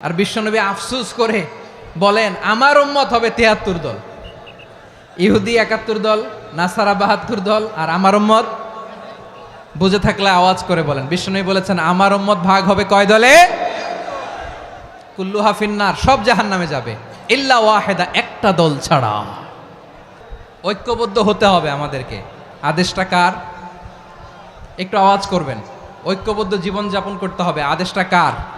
আর বিশ্বনবী আফসুস করে বলেন, আমার উম্মত হবে তিয়াত্তর দল। ইহুদি একাত্তর দল, নাসারা বাহাত্তর দল, আর আমার উম্মত বুঝে থাকলে আওয়াজ করে বলেন। বিশ্বনবী বলেছেন, আমার উম্মত ভাগ হবে কয় দলে? কুল্লু হাফিন্নার সব জাহান নামে যাবে। ইল্লা ওয়াহেদা একটা দল ছাড়া। ঐক্যবদ্ধ হতে হবে আমাদেরকে। আদেশটা কার? একটু আওয়াজ করবেন। ঐক্যবদ্ধ জীবনযাপন করতে হবে। আদেশটা কার?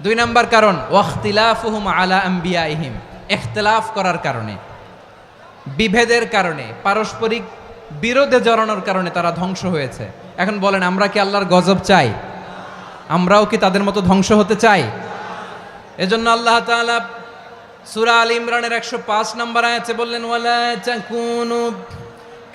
দুই নাম্বার কারণ, ওয়াখতিলাফুহুম আলা আম্বিয়াইহিম ইখতিলাফ করার কারণে। বিভেদের কারণে, পারস্পরিক বিরোধে জড়ানোর কারণে তারা ধ্বংস হয়েছে। এখন বলেন, আমরা কি আল্লাহর গজব চাই? আমরাও কি তাদের মতো ধ্বংস হতে চাই? এজন্য আল্লাহ তাআলা সূরা আল ইমরানের 105 নম্বর আয়াতে বললেন, ওয়ালা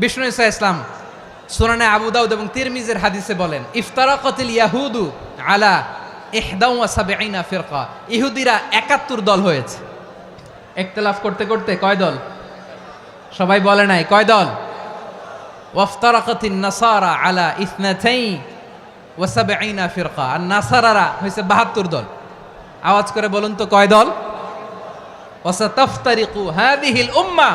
বিষ্ণু ইসা ইসলাম সুনানে আবু দাউদ এবং তিরমিজের হাদিসে বলেন, ইফতারাকাতিল ইয়াহুদু আলা ইহদাউ ওয়া সাবঈনা ফিরকা। ইহুদিরা 71 দল হয়েছে। ইখতিলাফ করতে করতে কয় দল? সবাই বলে নাই, কয় দল? নাসারা আলা ইসনাতাই ওয়া সাবঈনা ফিরকা। আর নাসারারা হয়েছে 72 দল। আওয়াজ করে বলুন তো কয় দল? ওয়াসাতাফতারিকু হাদিহিল উম্মাহ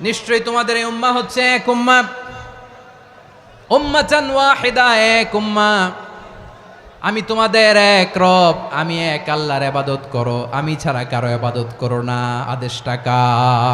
নিশ্চয়ই তোমাদের এই উম্মা হচ্ছে এক উম্মা। উম্মা উম্মাতান ওয়াহিদা, এক উম্মা। আমি তোমাদের এক রব, আমি এক আল্লাহর ইবাদত করো। আমি ছাড়া কারও ইবাদত করো না। আদেশটা কার?